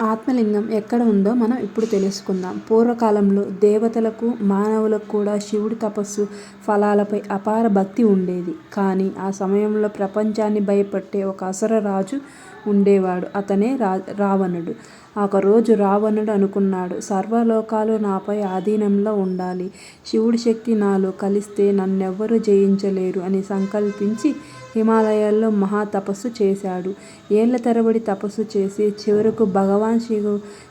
ఆత్మలింగం ఎక్కడ ఉందో మనం ఇప్పుడు తెలుసుకుందాం. పూర్వకాలంలో దేవతలకు, మానవులకు కూడా శివుడి తపస్సు ఫలాలపై అపార భక్తి ఉండేది. కానీ ఆ సమయంలో ప్రపంచాన్ని భయపెట్టే ఒక అసర రాజు ఉండేవాడు. అతనే రా రావణుడు. ఒకరోజు రావణుడు అనుకున్నాడు సర్వలోకాలు నాపై ఆధీనంలో ఉండాలి. శివుడి శక్తి నాలో కలిస్తే నన్నెవ్వరూ జయించలేరు అని సంకల్పించి హిమాలయాల్లో మహా తపస్సు చేశాడు. ఏళ్ళ తరబడి తపస్సు చేసి చివరకు భగవాన్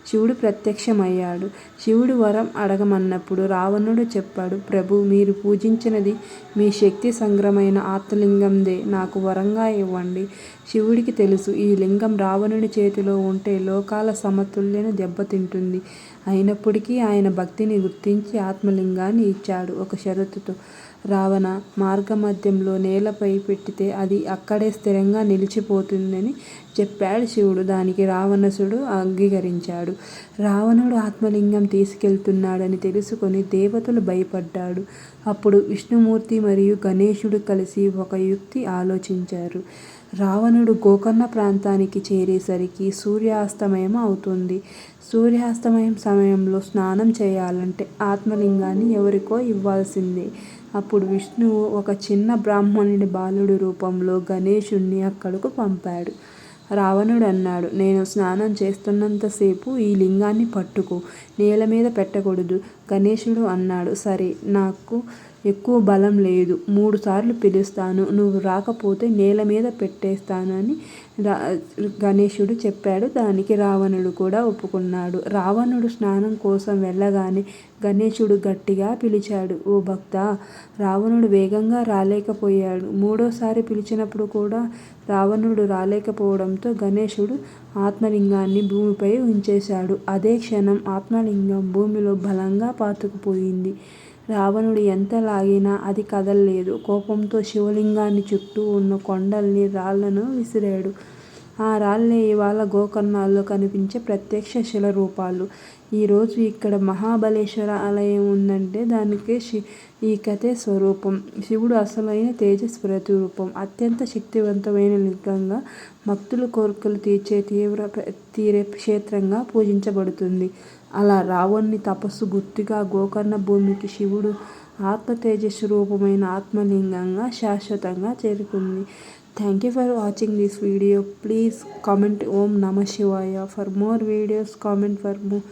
శివుడు ప్రత్యక్షమయ్యాడు. శివుడు వరం అడగమన్నప్పుడు రావణుడు చెప్పాడు ప్రభు మీరు పూజించినది మీ శక్తి సంగ్రమైన ఆత్మలింగందే నాకు వరంగా ఇవ్వండి. శివుడికి తెలుసు ఈ లింగం రావణుడి చేతిలో ఉంటే లోకాల సమతుల్యను దెబ్బతింటుంది. అయినప్పటికీ ఆయన భక్తిని గుర్తించి ఆత్మలింగాన్ని ఇచ్చాడు ఒక షరతుతో. రావణ మార్గమధ్యంలో నేలపై పెట్టితే అది అక్కడే స్థిరంగా నిలిచిపోతుందని చెప్పాడు శివుడు. దానికి రావణసుడు అంగీకరించాడు. రావణుడు ఆత్మలింగం తీసుకెళ్తున్నాడని తెలుసుకొని దేవతలు భయపడ్డాడు. అప్పుడు విష్ణుమూర్తి మరియు గణేశుడు కలిసి ఒక యుక్తి ఆలోచించారు. రావణుడు గోకర్ణ ప్రాంతానికి చేరేసరికి సూర్యాస్తమయం అవుతుంది. సూర్యాస్తమయం సమయంలో స్నానం చేయాలంటే ఆత్మలింగాన్ని ఎవరికో ఇవ్వాల్సిందే. అప్పుడు విష్ణువు ఒక చిన్న బ్రాహ్మణుడి బాలుడి రూపంలో గణేషుణ్ణి అక్కడకు పంపాడు. రావణుడు అన్నాడు నేను స్నానం చేస్తున్నంతసేపు ఈ లింగాన్ని పట్టుకో. నేల మీద పెట్టకూడదు. గణేశుడు అన్నాడు సరే! నాకు ఎక్కువ బలం లేదు. మూడుసార్లు పిలుస్తాను. నువ్వు రాకపోతే నేల మీద పెట్టేస్తానని రా గణేశుడు చెప్పాడు. దానికి రావణుడు కూడా ఒప్పుకున్నాడు. రావణుడు స్నానం కోసం వెళ్ళగానే గణేశుడు గట్టిగా పిలిచాడు ఓ భక్తా! రావణుడు వేగంగా రాలేకపోయాడు. మూడోసారి పిలిచినప్పుడు కూడా రావణుడు రాలేకపోవడంతో గణేశుడు ఆత్మలింగాన్ని భూమిపై ఉంచేశాడు. అదే క్షణం ఆత్మలింగం భూమిలో బలంగా పాతుకుపోయింది. రావణుడు ఎంత లాగినా అది కదల్లేదు. కోపంతో శివలింగాన్ని చుట్టూ ఉన్న కొండల్ని, రాళ్ళను విసిరాడు. ఆ రాళ్ళే ఇవాళ గోకర్ణాల్లో కనిపించే ప్రత్యక్ష శిలారూపాలు. ఈరోజు ఇక్కడ మహాబలేశ్వర ఆలయం ఉందంటే దానికి శి ఈ కథే స్వరూపం. శివుడు అసలైన తేజస్సు ప్రతిరూపం. అత్యంత శక్తివంతమైన లింగంగా, భక్తుల కోర్కలు తీర్చే తీవ్ర తీరే క్షేత్రంగా పూజించబడుతుంది. అలా రావణుని తపస్సు గుర్తుగా గోకర్ణ భూమికి శివుడు ఆత్మ తేజస్సు రూపమైన ఆత్మలింగంగా శాశ్వతంగా చేరుకుంది. Thank you for watching this video. Please comment Om Namah Shivaya for more videos comment for more